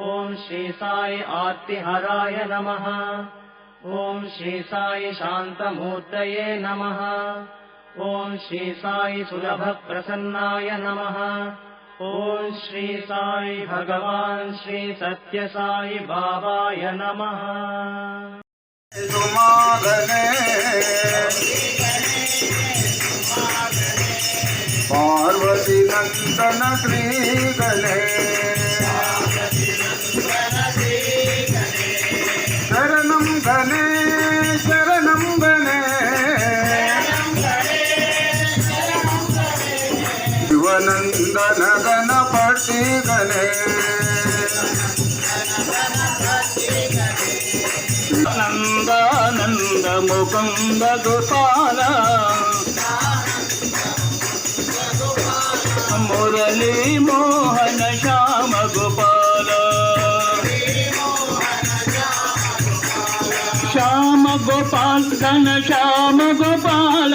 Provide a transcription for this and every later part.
ॐ श्री साई आर्तिहराय नमः। ॐ श्री साई शान्तमूर्तये नमः। ॐ श्री साई सुलभप्रसन्नाय नमः। ॐ श्री साई भगवान् श्री सत्यसाई बाबाय नमः। पार्वती नंदन श्री గోకంద గోపాల మురళీ మోహన శ్యామ గోపాల. శ్యామ గోపాల్ ఘన శ్యామ గోపాల.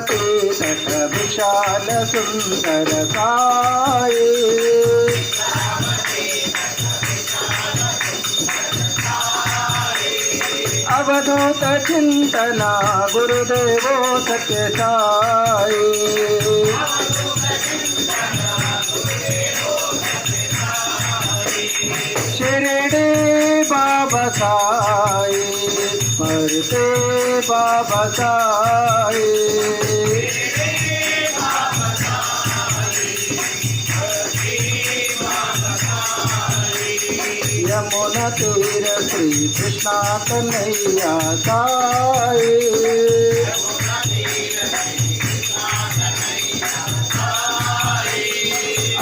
पावती तट विशाल सुन्दर अवधूत चिन्तना गुरुदेवो सत्य साई शिरडी बाबा साई मरते बाबा साई यमुना तीर श्री कृष्णा कन्हैया साई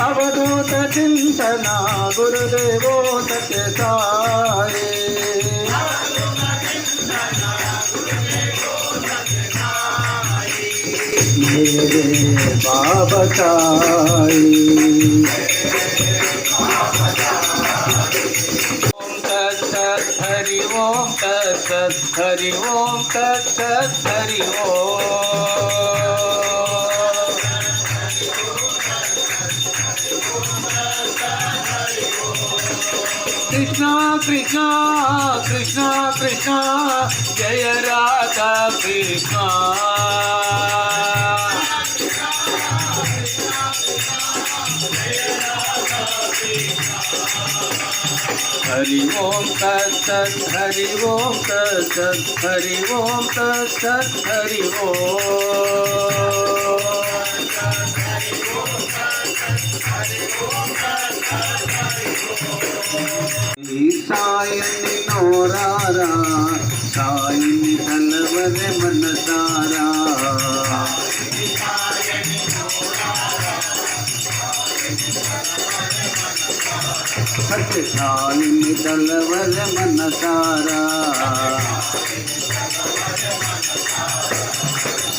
अवधूत चिंतना गुरुदेवो सत्य साई मेरे बाबा साई తత్సత్ హరి ఓం తత్సత్ హరి ఓం కృష్ణ కృష్ణ కృష్ణ కృష్ణ జయ రాధా కృష్ణ హరి ఓం తత్సత్ హరి ఓం తత్సత్ హరి ఓం తత్సత్ హరి ఓం ఈ సాయని నోరారా సాయిని తలవరె మనసారా సత్యశాలిని తలవరె మనసారా.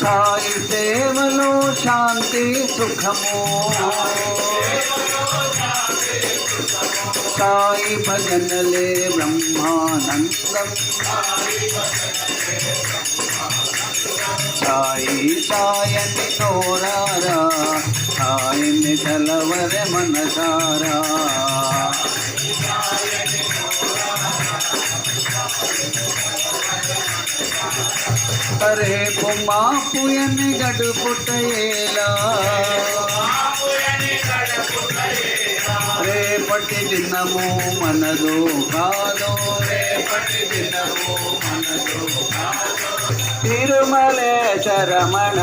సాయి సేవలో శాంతి సుఖము. సాయి భజనలే బ్రహ్మానందం. సాయి సాయని నోరారా సాయిని తలవర మనసారా. రేపు మాపుయని గడుపుటయేలా? రేపటి దినము మనదో కాదో రేపటి దినము మనదు తిరుమలేశ రమణ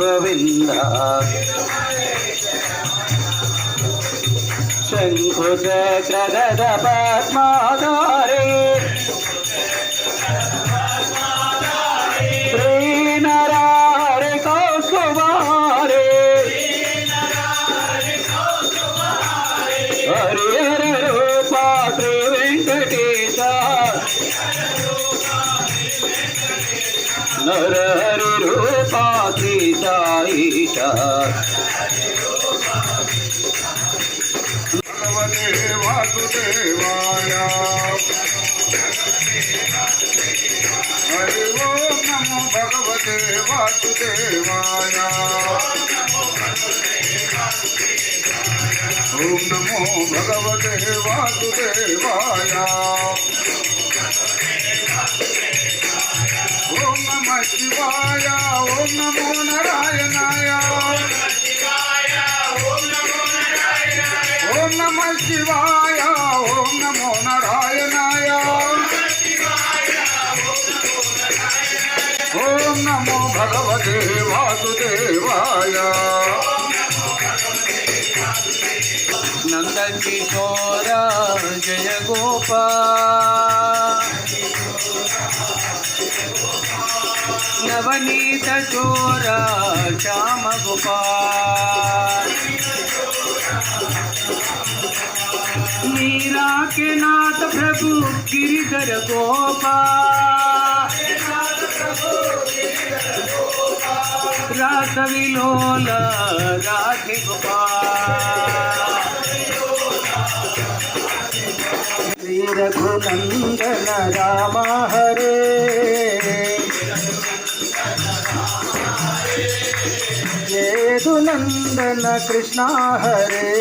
గోవింద శంకుచక్ర పద్మాధారే. నరహరి రూపా శ్రీ సాయిష వాసుదేవాయ హరి ఓం నమో భగవతే వాసుదేవాయ ఓం నమో భగవతే వాసుదేవాయ. నమ శివాయ ఓం నమో నారాయణాయ. ఓం నమ శివాయ ఓం నమో నారాయణాయ. ఓం నమో భగవతే వాసుదేవాయ. నంద జయ గోపా. नवनीत चोर श्याम गोपाल। मीरा के नाथ प्रभु, गिरिधर गोपाल। रात विलोल राधे गोपाल। श्री रघुनंदन रामा हरे। నందన కృష్ణ హరే.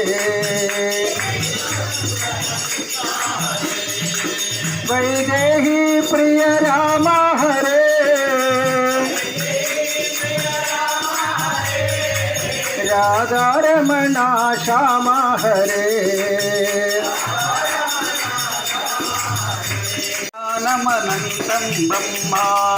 వైదేహి ప్రియ రామ హరే. రాధారమణ శ్యామ హరే. జ్ఞానమనంతం బ్రహ్మా.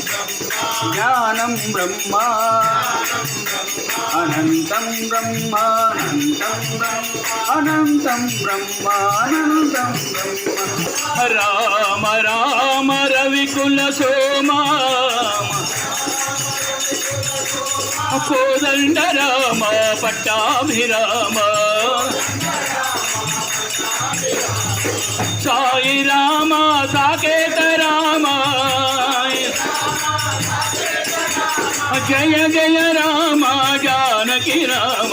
జ్ఞానం బ్రహ్మ అనంతం బ్రహ్మ అనంతం బ్రహ్మ అనంతం బ్రహ్మ రామ రామ రవికుల సోమా కోదండ రామ పట్టాభిరామ సాయి రామ సాకే జయ జయ రామ జానకి రామ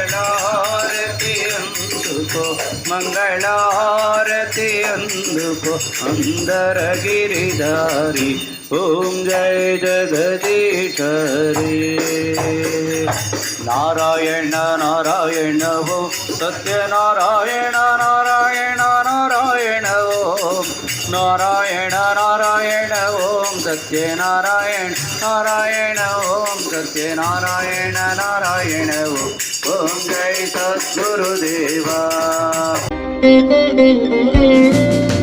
మంగళారతి అందుకో మంగళారతి అందుకో అందర గిరిధారి ఓం జయ జగదీశ నారాయణ నారాయణ ఓ సత్యనారాయణ నారాయణ ఓం నారాయణ నారాయణ ఓం సత్యనారాయణ నారాయణ ఓం సత్యనారాయణ నారాయణ ఓం ఓం జై సద్గురుదేవా Thank